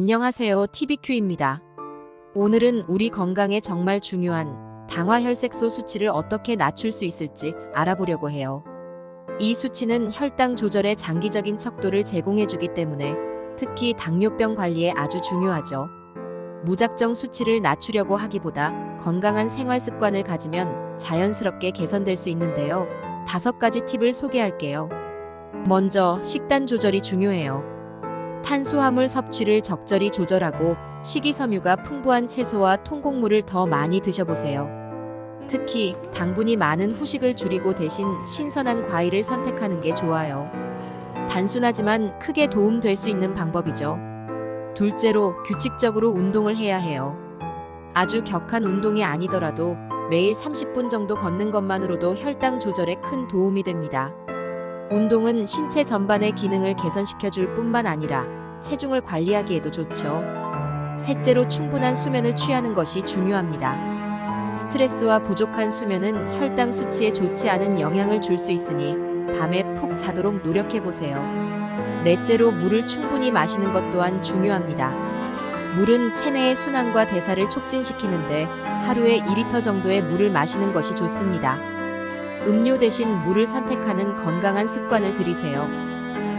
안녕하세요. TBQ입니다. 오늘은 우리 건강에 정말 중요한 당화혈색소 수치를 어떻게 낮출 수 있을지 알아보려고 해요. 이 수치는 혈당 조절에 장기적인 척도를 제공해주기 때문에 특히 당뇨병 관리에 아주 중요하죠. 무작정 수치를 낮추려고 하기보다 건강한 생활 습관을 가지면 자연스럽게 개선될 수 있는데요. 다섯 가지 팁을 소개할게요. 먼저 식단 조절이 중요해요. 탄수화물 섭취를 적절히 조절하고 식이섬유가 풍부한 채소와 통곡물을 더 많이 드셔보세요. 특히 당분이 많은 후식을 줄이고 대신 신선한 과일을 선택하는 게 좋아요. 단순하지만 크게 도움될 수 있는 방법이죠. 둘째로 규칙적으로 운동을 해야 해요. 아주 격한 운동이 아니더라도 매일 30분 정도 걷는 것만으로도 혈당 조절에 큰 도움이 됩니다. 운동은 신체 전반의 기능을 개선시켜 줄 뿐만 아니라 체중을 관리하기에도 좋죠. 셋째로 충분한 수면을 취하는 것이 중요합니다. 스트레스와 부족한 수면은 혈당 수치에 좋지 않은 영향을 줄 수 있으니 밤에 푹 자도록 노력해 보세요. 넷째로 물을 충분히 마시는 것 또한 중요합니다. 물은 체내의 순환과 대사를 촉진시키는데 하루에 2리터 정도의 물을 마시는 것이 좋습니다. 음료 대신 물을 선택하는 건강한 습관을 들이세요.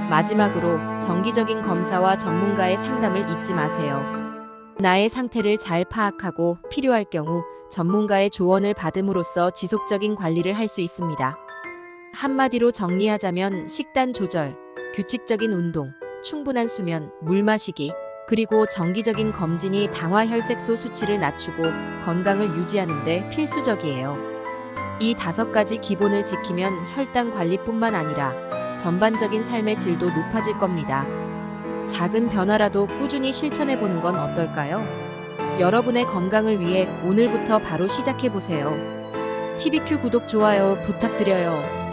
마지막으로 정기적인 검사와 전문가의 상담을 잊지 마세요. 나의 상태를 잘 파악하고 필요할 경우 전문가의 조언을 받음으로써 지속적인 관리를 할 수 있습니다. 한마디로 정리하자면 식단 조절, 규칙적인 운동, 충분한 수면, 물 마시기, 그리고 정기적인 검진이 당화 혈색소 수치를 낮추고 건강을 유지하는 데 필수적이에요. 이 다섯 가지 기본을 지키면 혈당 관리뿐만 아니라 전반적인 삶의 질도 높아질 겁니다. 작은 변화라도 꾸준히 실천해 보는 건 어떨까요? 여러분의 건강을 위해 오늘부터 바로 시작해 보세요. TBQ 구독 좋아요 부탁드려요.